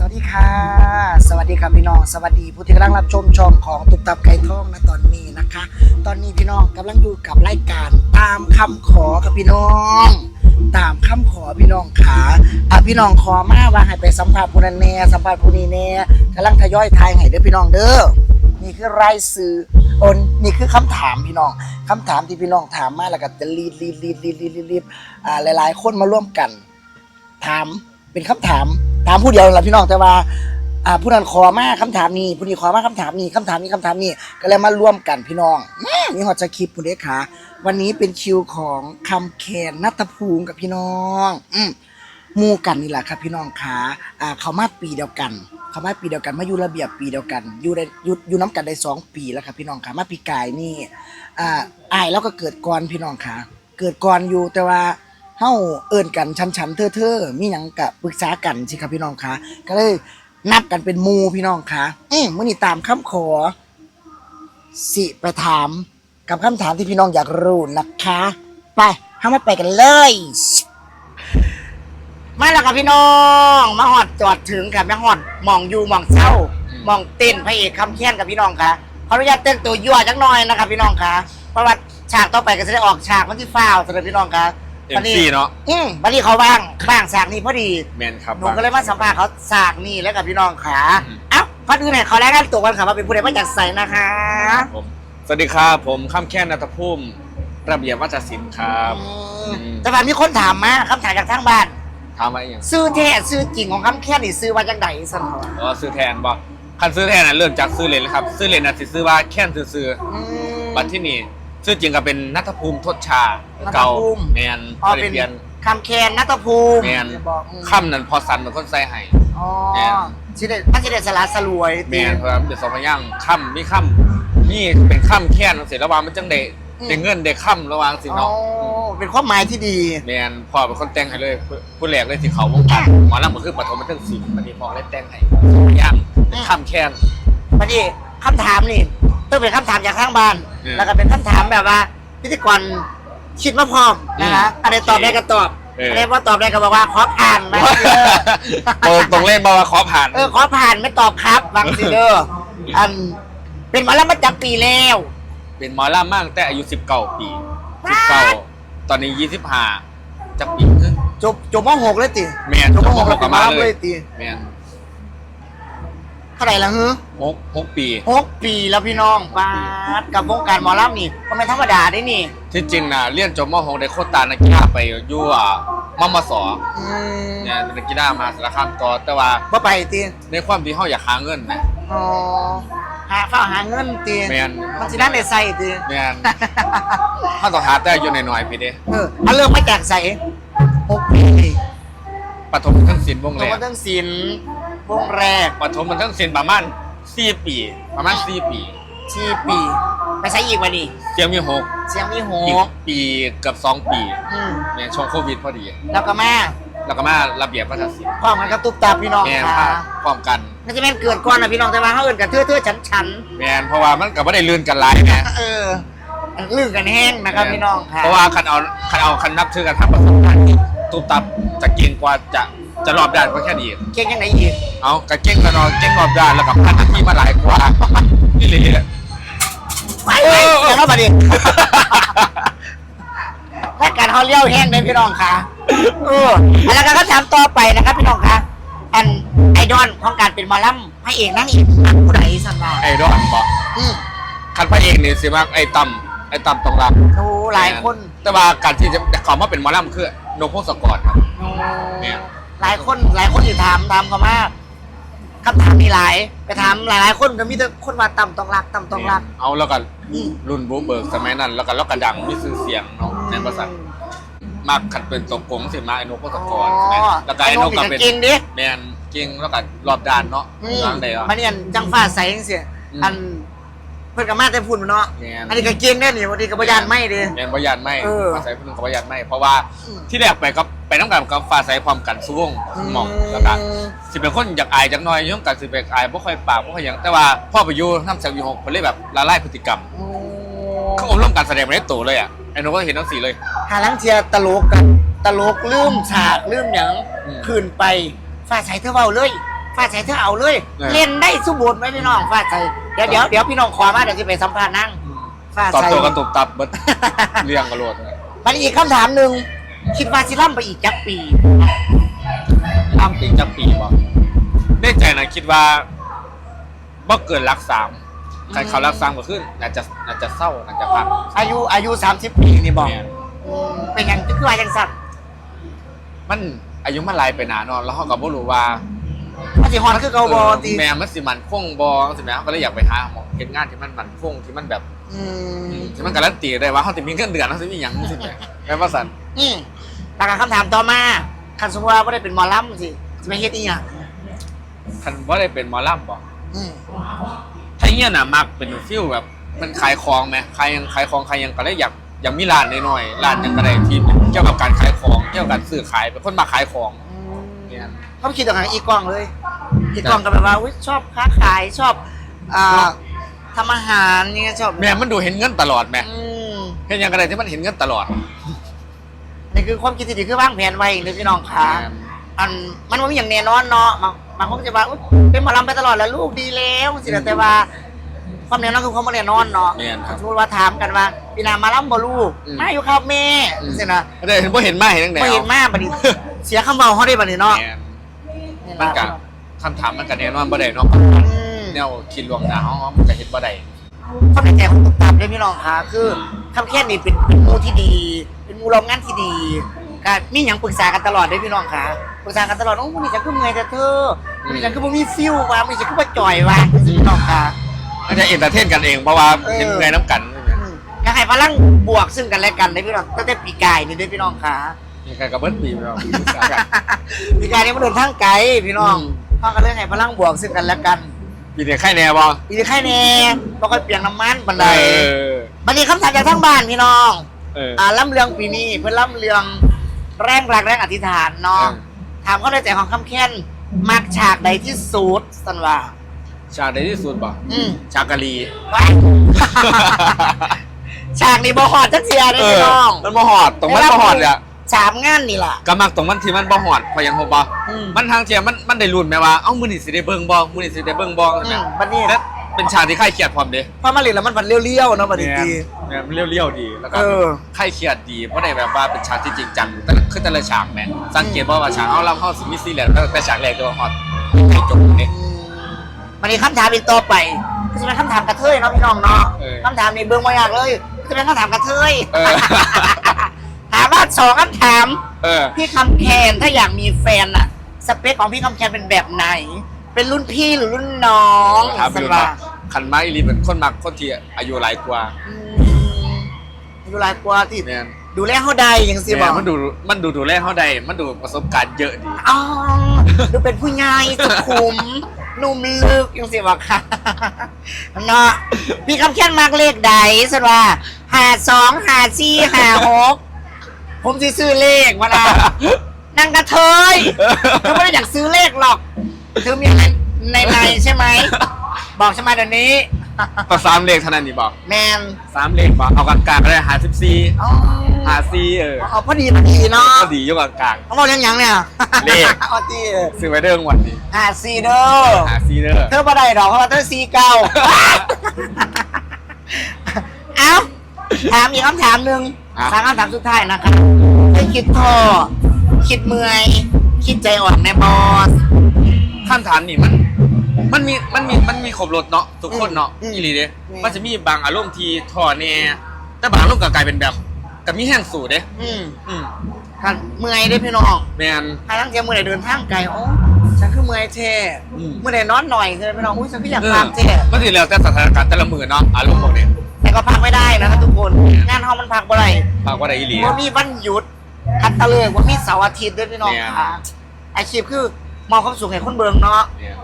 สวัสดีค่ะ สวัสดีครับพี่น้องสวัสดีผู้ที่กำลังรับชมช่องของตุบตับไก่ทองนะตอนนี้นะคะ ตอนนี้พี่น้องกำลังอยู่กับรายการตามคำขอกับพี่น้อง ตามคำขอพี่น้องขาอะพี่น้องขอมาว่าให้ไปสัมภาษณ์ผู้นั้นแน่สัมภาษณ์ผู้นี้แน่กำลังทยอยทายให้เด้อพี่น้องเด้อนี่คือรายสื่อโอนนี่คือคำถามพี่น้องคำถามที่พี่น้องถามมาแล้วก็จะรีดรีดรีดรีดรีดรีดอ่าหลาย ๆ คนมาร่วมกัน ถามเป็นคำถาม ถามผู้เดียวนั่นล่ะพี่น้องแต่ว่าอ่าผู้นั้นขอมาคำถามนี้ผู้นี้ขอมาคำถามนี้คำถามนี้คำถามนี้ก็เลยมาร่วมกันพี่น้องนี่ฮอดจะคลิปผู้เด็กขาวันนี้เป็นคิวของคำแคนนัตภูมิกับพี่น้องอืมมู่กันนี่แหละครับพี่น้องขาอ่าเขามาปีเดียวกัน เขามาปีเดียวกันมาอยู่ระเบียบปีเดียวกัน อยู่ได้อยู่อยู่น้ำกันได้สองปีแล้วครับพี่น้องขามาปีกายนี่อ่าอายแล้วก็เกิดก่อนพี่น้องขาเกิดก่อนอยู่แต่ว่า เฮาเอิ้นกันชันชันๆเธอเธอๆมีหยังกะปรึกษากันสิครับพี่น้องคะก็เลยนับกันเป็นหมูพี่น้องคะอืมมื้อนี้ตามคำขอ สิไปถามกับคำถามที่พี่น้องอยากรู้นะคะ ไปเฮามาไปกันเลยมาแล้วครับพี่น้อง มาหอดจอดถึงครับมาหอดมองอยู่มองเศร้ามองเต้นพระเอกคำเคียนกับพี่น้องค่ะขออนุญาตเต้นตัวยั่วจักหน่อยนะครับพี่น้องค่ะเพราะว่าฉากต่อไปก็จะได้ออกฉากวันที่ฟ้าวสำหรับพี่น้องค่ะ เอ็มซีเนาะอืมบัดนี้เขาบ้างบ้างฉากนี้พอดีแมนครับหนูก็เลยมาสัมภาษณ์เขาฉากนี้แล้วกับพี่น้องขาอืมเอ้าพัดอื่นไหนเขาแรกกันตัวกันค่ะว่าเป็นผู้ใดมาจากใสนะคะผมสวัสดีครับผมข้ามแค่นัทภูมิระเบียบวัฒศิลป์ครับอืมอืมแต่ว่ามีคนถามมาคำถามจากทางบ้าน ถามว่าอหย่างซื้อแท้ซื้อจริงของคำแค่นี่ซื้อว่าจังไดสันเขาอ๋อซื้อแทนบอกคันซื้อแทนน่ะเริ่มจากซื้อเลนเลยครับ ซื้อเลนน่ะสิซื้อว่าแค่นซื้ออืมๆบัดที่นี่ ซื้อจริงก็เป็นนัทภูมิทศชานัทเก่าภูมิ แมนอ๋อบ่ได้เป็นเปลี่ยน คำแคนนัตภูมิแม่นบอกอืมค่ำนั้นพอสันเป็นคนใส่ให้ อ๋อแม่น สิเดมันสิเดสละสลวยแมนเพราะว่ามันเป็นสองพยางค์ค่ำมีค่ำนี่เป็นค่ำแค่นเสร็จแล้วว่ามันจังได้ได้เงินได้ค่ำระหวังสิอ๋อเนาะเป็นความหมายที่ดี แมนพ่อเป็นคนแต่งให้เลยผู้แรกเลยที่เขาวงการหมอลำก็คือปฐมบันเทิงศิลป์มันนี่พ่อเลยแต่งให้ย่างเป็นคำแค้นมาดิคำถามนี่ ต้องเป็นคำถามจากข้างบ้าน เออแล้วก็เป็นคำถามแบบว่า พิธีกรคิดว่าพร้อมนะคะอืมอะไรตอบได้ก็ตอบเอออ อะไรว่าตอบได้ก็บอกว่าขอผ่านนะเออตรงตรงเล่นบอกว่าขอผ่าน เออขอผ่านไม่ตอบครับบางสิเด้ออันเป็นหมาแล้วมาจากปีแล้ว เป็นหมอลำมากแต่อายุ 19 ปี 19 ตอนนี้ 25จักปีครึ่งจบจบมหกเลยติแมนจบมจบหมกหแล้วกเป็กันนหมามาแล้วเลเลยยติแมน เท่าไหร่ละฮึหกหกปี หกปีแล้วพี่น้องปาดกับวงการหมอลำนี่ก็ไม่ธรรมดาได้นี่ ที่จริงนะเรียนจบม .6 ได้โควตานักกีฬาไปอยู่อะมมสอืมเนี่ยเป็นนักกีฬามาสารคามต่อแต่ว่าบ่ไปติในความที่เฮาอยากหาเงินนะ อ๋อหาเฝ้าหาเงินติแม่น มันสินั่นได้ใส่ติแม่น เฮาต้องหาแต่อายู่น้อยๆพี่เด้เออเอาเริ่มมาจากใส่หกปีปฐมทั้งศิลป์วงลแรงกมาตั้งศิลป์ วงแรกปฐมมันทั้งศิลป์ประมาณ4ปี ประมาณ4ปี ชีปี ไปใช้อีกวันนี้เสียงมีหกเสียงมีหอีกกปีเกือบ2ปีอืมเนี่ยช่วงโควิดพอดี แล้วก็มาแล้วก็มาระเบียบวัฒนศิลป์พร้อมกันกับตุ๊บตาพี่น้องแม่นค่ะพร้อมกันน่าจะแม่นเกิดก่อนนะพี่น้องแต่ว่าเขาเอิ้นกันเทื่อเทื่อฉันฉันแม่นเพราะว่ามันก็บ่ได้ลื่นกันหลายแม่ๆเออลื่นกันแห้งนะครับพี่น้องค่ะเพราะว่าคันเอาคันเอาคันนับถือกันถ้าประสบการณ์ตุบตับจะเก่งกว่าจะ จะรอบด้านก็แค่ดีเก่งยังไงอีกเอากระเก่งกันเนาะเก่งรอบด้านแล้วกับพันนาทีมาหลายกว่า นี่เลยไปไปเดี๋ยวเรามาดิรายการเขาเลี้ยวแห้งเลยพี่น้องค่ะเออแล้วก็ถามต่อไปนะครับพี่น้องค่ะอันไอดอลของการเป็นหมอลำพระเอกนางเอกอันผู้ใดสันว่าไอ้ดอนบอกอืมคันพระเอกนี่สิมากไอ้ต่ำไอ้ต่ำตรงรับโอ้หลายคนแต่ว่าการที่จะเขามาเป็นหมอลำคือโนโพสกอร์ครับ โอ้เนี่ย หลายคนหลายคนที่ถามถามเขามาคำถามมีหลาย ไปถามหลายหลายๆคนก็มีแต่คนว่าต่ำต้องรักต่ำต้องรัก เอาแล้วกันอืม รุ่นบูเบิร์กสมัยนั้นแล้วก็แล้วก็ดังมีชื่อเสียงเนาะในบริษัทมากขัดเป็นตัวกงสิมาไอ้โนโพสกอร์ใช่ไหมแล้วก็ไอ้โนก็เป็นเก่งดิแมนเก่งแล้วก็รอบด้านเนาะอืมร่างใดวะ มันนี่อันจังฟ้าใสจังเสียอืม อันเพิ่นกับมาแต่พูดมันเนาะแมน อันนี้ก็เก่งแน่นี่บางทีก็บ่ยานไม่เดิแมนประหยัดไม่เออฟ้าใสพุ่งกับประหยัดไม่ เพราะว่าอืมที่แรกไปก็ ไปน้ำกันกับฟ้าใสพร้อมกันสู้วงหมองแล้วก็สิเป็นคนอยากอายจักหน่อยย่อมกันสิเป็นอายบ่ค่อยปากบ่ค่อยหยังแต่ว่าพ่อไปอยู่น้ำเสียงอยู่หกคนเลยแบบละลายพฤติกรรมโอ้เขาอบรมการแสดงมาในตัวเลยอะไอ้หนูก็เห็นทั้งสี่เลย หาลังเทียตลกกันตลกลืมฉากลืมหยังอืม คืนไปฟ้าใสเธอเว้าเลยฟ้าใสเธอเอาเลย เออ เล่นได้สุบทไหมพี่น้องฟ้าใสเดี๋ยวเดี๋ยวเดี๋ยวพี่น้องขอมาเดี๋ยวจะไปสัมภาษณ์นั่งฟ้าตอบใสตัวกันตบตับเบิด เรียงกระโดดมันอีกคำถามหนึ่ง คิดว่าสิล่ำไปอีกจักปีอ้ามปีจักปีบ่ในใจนะคิดว่าบ่เกินรักสามใครเขารักสามก็ขึ้นน่าจะน่าจะเศร้าน่าจะพังอายุอายุ30ปีนี่บอกแม่นอืมเป็นหยังคือว่าจังสัตว์มันอายุมันหลายไปหนาเนอนแล้วเขาก็บ่รู้ว่า มันสิฮอดคือเก่าบ่ติแม่มันสิมันคงบ่สิแม่เขาก็เลยอยากไปหาหมอเฮ็ดงานที่มันมันคงที่มันแบบอืมที่มันการันตีได้ว่าเขาสิมีเงินเดือนเขาสิมีหยังสิแม่แม่ว่าซั่นอืมแล้วก็คำถามต่อมาคันสมมติว่าบ่ได้เป็นหมอลำสิสิไปเฮ็ดอีหยังคันบ่ได้เป็นหมอลำบ่อืมถ้าเงี้ยน่ะมักเป็นฟิลแบบมันขายของไหมขายยังขายของขายยังก็เลยอยากอยากมีร้านน้อยๆร้านหยังก็ได้ที่เกี่ยวกับการขายของเกี่ยวกับการซื้อขายเป็นคนมาขายของ เนี่ยเขาคิดต่างอีกกล้องเลย อีกกล้องก็แบบว่าอุ๊ยชอบค้าขายชอบอ่าทำอาหารเนี่ยชอบแม่มันดูเห็นเงินตลอดแม่อืมเห็นหยังก็ได้ที่มันเห็นเงินตลอด นี่คือความคิดที่ดีคือวางแผนไว้เลยพี่น้องค่ะแม่อันมันว่ามีอย่างแน่นอนเนาะบางบางคนก็จะว่าอุ๊ยเป็นหมอลำไปตลอดแล้วลูกดีแล้วสิแต่ว่า ความแน่นอนคือความบ่แน่นอนเนาะแม่นครับสมมติว่าถามกันว่าปีหนามาลำบ่ลูกอืม มาอยู่ครับแม่สินะก็ได้เห็นบ่เห็นมาเห็นตั้งแต่ไม่เห็นมาบัดนี้ เสียคำเบาเขาได้บัดนี้เนาะแม่นมันก็คำถามมันก็แน่นอนบ่ได้เนาะอืมแนวคิดล่วงหน้าเฮามันก็เฮ็ดบ่ได้ ความในใจของตุ๊กตาด้วยพี่น้องค่ะคือคำแค่นี้เป็นเป็นหมูที่ดี เป็นหมูรองงานที่ดีก็มีอย่างปรึกษากันตลอดด้วยพี่น้องค่ะปรึกษากันตลอดโอ้มึงนี่ฉันก็เมื่อยแต่เธอมึงนี่ฉันก็บ่มีฟิลว่ามึงนี่ฉันก็บ่จ่อยว่าพี่น้องค่ะ มันจะเอนเตอร์เทนกันเองเพราะว่าเออ เห็นไงน้ำกันใช่ไหมอืมก็ให้พลังบวกซึ่งกันและกันได้พี่น้องตั้งแต่ปีกายนี่ด้วยพี่น้องค่ะ มีใครกับเบิ้ลปีเราปรึกษากันปีกายนี่มันเดินทางไกลพี่น้องอืมพ่อก็เรื่องให้พลังบวกซึ่งกันและกันปีนี้ใครแน่บ่อีกแค่แน่บ่ค่อยเปลี่ยนน้ำมันบันไดเออบันนี้คำถามจากทั้งบ้านพี่น้องเอออ่าล่ำเรืองปีนี้เพื่อนล่ำเรืองแรงรักแรงอธิษฐานเนาะเออถามเขาในใจของคำแค้นมักฉากใดที่สุดสันว่าฉากใดที่สุดบ่อืมฉากกะลีว้ายฉากนี้บ่หอดจักเสียเลยเอพี่อน้องมันบ่หอดตรงมันบ่หอดอะ สามงานนี่ล่ะ ก็มักตรงมันที่มันบ่หอดเพราะหยังบ่บ่อืม มันทางเทียมันมันได้ลุ้นแม่ว่าเอ้ามื้อนี้สิได้เบิ่งบ่มื้อนี้สิได้เบิ่งบ่อืใช่ไหมมบัดนี้และเป็นฉากที่ใครเครียดพร้อมเด้พอมาเล่นแล้วมันผันเลี้ยวๆเนาะบัดนี้แม่นดี แม่นมันเลี้ยวๆดีแล้วก็เออ ใครเครียดดีบ่ได้แบบว่าเป็นฉากที่จริงจังแต่ละคือแต่ละฉากแม่นสังเกตบ่ว่าฉากเฮาเราเฮาสิมีซีเรียสตั้งแต่ฉากแรกจนฮอดให้จบนี่อืมบัดนี้คำถามอีกต่อไปก็จะเป็นคำถามกระเทยเนาะพี่น้องเนาะเออ คำถามนี้เบิ่งบ่ยากเลยก็จะเป็นคำถามกระเทย เออถามว่า สองคำถาม เออ พี่คำแคนถ้าอยากมีแฟนอะสเปคของพี่คำแคนเป็นแบบไหน เป็นรุ่นพี่หรือรุ่นน้องถามสัพี่นว่าว่าขันมาอีหลีเป็นคนมักคนที่อายุหลายกว่าอืมอายุหลายกว่าที่แม่นดูแลเขาใดอย่างสิบแม่อนกมันดูมันดูดูแลเฮาได้มันดูประสบการณ์เยอะดี อ๋อดูเป็นผู้ใหญ่สุขุมนุ่มลึกอย่างสิบอกค่ะเนาะพี่คำแคนมากเลขใดสันว่าหาสองหาสี่หาหก ผมสิซื้อเลขมาละนั่งกระเทยเธอไม่ได้อยากซื้อเลขหรอกเธอมีอะไรในในใช่ไหม บอกฉันมาเดี๋ยวนี้ ก็สามเลขเท่านั้นนี่บอกแมนสามเลขบอกเอากลางๆก็ได้หาสิบสี่อ๋อหาสี่เออเอาพอดีพอดีเนาะก็ดีอยู่กลางเขาบอกยังยังเนี่ยเลข พอดีๆซื้อไว้เด้งวันนี้หาซีเด้อ หาซีเด้อเธอบ่ได้ดอกเพราะว่าเธอซีเก่า เอ้า ถามอีกคำถามหนึ่ง สามคำถามสุดท้ายนะครับให้คิดท้อคิดเมื่อย คิดใจอ่อนในบอสขั้นฐานนี่มัน มันมีมันมีมันมีครบรถเนาะทุกคนเนาะอืมอีหลีเด้อืม มันจะมีบางอารมณ์ที่ท่อแน่แต่บางอารมณ์ก็กลายเป็นแบบกับมีแห้งสูดเด้อืมอืมถ้าเมื่อยได้อพี่น้องแมนถ้าตั้งใจเมื่อไหร่เดินทางไกลโอ้ฉันคือเมื่อยแท้อืม เมื่อไหร่นอนหน่อยใช่ไหมพี่น้องอุ้ยฉันก็อยากเออพักแท้มันสิแล้วแต่สถานการณ์แต่ละมือเนาะอารมณ์พวกนี้ แต่ก็พักไม่ได้นะครับทุกคน งานห้องมันพักบ่ได้ปากว่าได้อีหลี ว่ามีวันหยุดคัดตะเลิกว่ามีเสาร์อาทิตย์ด้วยพี่น้องเนี่ย ค่ะอาชีพคือมองความสุขให้คนเบิงเนาะเนี่ย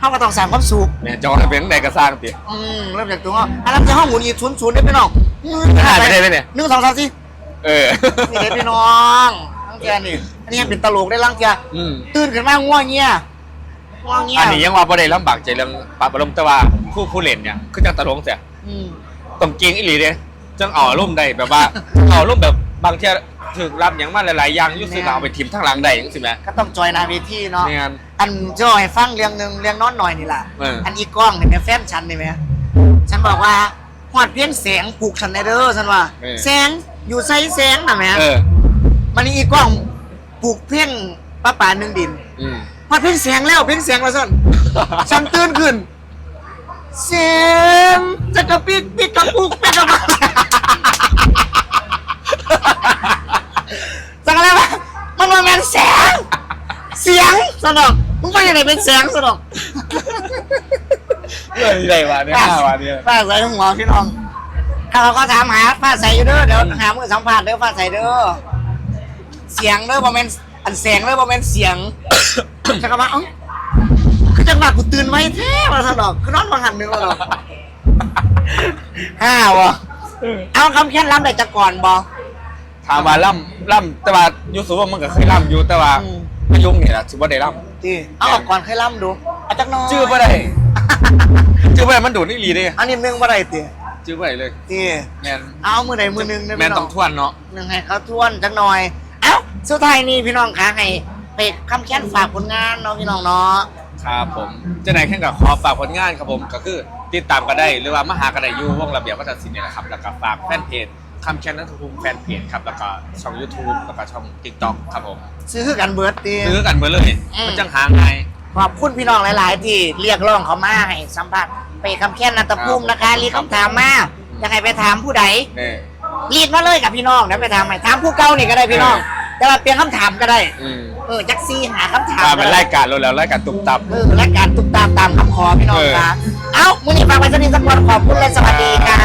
ห้องก็ต้องสร้างความสุข เนี่ยจะว่าเป็นไหนก็สร้างติอืมเริ่มจากตัวห้องอันนั้นจะห้องหมุนอีกศูนย์ศูนย์ได้พี่น้องหายไปได้ไหมเนี่ย หนึ่งสองสามสี่ เออ นี่ได้พี่น้องลังเทียนี่อันนี้ยังเป็นตลกได้ลังเทียอืมตื่นขึ้นมาง่วงเงี้ยง่วงเงี้ยอันนี้ยังว่าบ่ได้ลำบากใจเรื่องปรับอารมณ์แต่ว่าผู้ผู้เล่นเนี่ยคือจังตลกเสียอืม ต้องเก่งอีหลีเด้จังเอาอารมณ์ได้แบบว่า เอาอารมณ์แบบบางเที่ยถึกรับอย่างมาหลายๆอย่างอยุ่สิแม่นเราเอาไปทิมทั้งหลังได้ยังสิแม่ก็ต้องจอยหนาเวทีเนาะ เนี่ย อันเจ้าให้ฟังเรื่องหนึ่งเรื่องนอนหน่อยนี่แหละเอออัอันอีกล้องเนี่ยแม่แฟนฉันนี่ไหมฉันบอกว่าหอดเพียงแสงปลูกฉันในเด้อฉันว่า เออ แสงอยู่ใส่แสงนะแม่เออ มันนี่อีกล้องปลูกเพียงป้าป่าหนึ่งดินอืมพอเพียงแสงแล้วเพียงแสงแล้วสั่นฉันตื่นขึ้น แสงจะกระปิกปิกกระปุกปิกกระปักสักอะไรวะมันมาเป็นแสง เสียงสนอกมึงไปยังไงเป็นแสงสนอกเรื่องอะไรวะเนี่ยห้าวะเนี่ยป้าใส่หัวพี่น้องถ้าเขาก็ถามหาป้าใส่อยู่เด้อเดี๋ยวหามือสัมผัสเด้อป้าใส่เด้อเสียงเด้อบ่แม่นอันแสงเด้อบ่แม่นเสียงจะกลับมาเอ้าคือ จังหวะกูตื่นไว้แท้มาสนอกคือนอนมาหันหนึงแล้วหรอกห้าวะเอาคำแค่นล้ำได้จากก่อนบอ ถามว่าล่ำล่ำแต่ว่าอยูสูว่ามันก็เคยล่ำอยู่แต่ว่าอืมพยุงเนี่ยนะถือว่าได้ล่จีเอาออกก่อนเคยล้ำดูเอาจักหน้อยำชื่อว่าได้ชื่อว่าได้มันดูดนี่ลีเด้อันนี้นึงบ่ได้ตีชื่อว่าได้เลยจีแมนเอามือใดมือหนึงเด้อแมนพี่น้ต้อองงทวนเนาะหนึ่งให้เขาทวนจักหน่อย เอ้า สุดท้ายนี่พี่น้องคะให้ไปคำแค้นฝากผลงานเนาะพี่น้องเนาะ ครับผมเจะไหนแข่งกับขอฝากผลงานครับผม ก็คือติดตามก็ได้หรือว่ามาหากันได้อยู่วงระเบียบวัฒนศิลป์เนี่ยแหละครับ แล้วก็ฝากแฟนเพจคำแชนนัทภูมิแฟนเพจครับ แล้วก็ช่อง YouTube แล้วก็ช่อง TikTok ครับผมซื้อกันเบิร์ดตี ซื้อกันเบอร์เลยอืม มันจังหาไงายขอบคุณพี่น้องหลาย ๆ ที่เรียกร้องเขามาให้สัมภาษณ์ไปคำแค้นนันตภูมินะคะรีบคำถามมาอยากให้ไปถามผู้ใดเนี่ย รีดมาเลยกับพี่น้องเดี๋ยวไปถามให้ถามผู้เก่านี่ก็ได้พี่น้อง แต่ว่าเปลี่ยนคำถามก็ได้ อืมเออจักซีหาคำถามตามก็เป็นได้รายการเราแล้วรายการตุบตับ เออและการตุ้มตามตามคำขอพี่น้องเออค่ะเอ้ามือนี้ฝากไว้สักนิดสักวันขอบคุณและสวัสดีค่ะ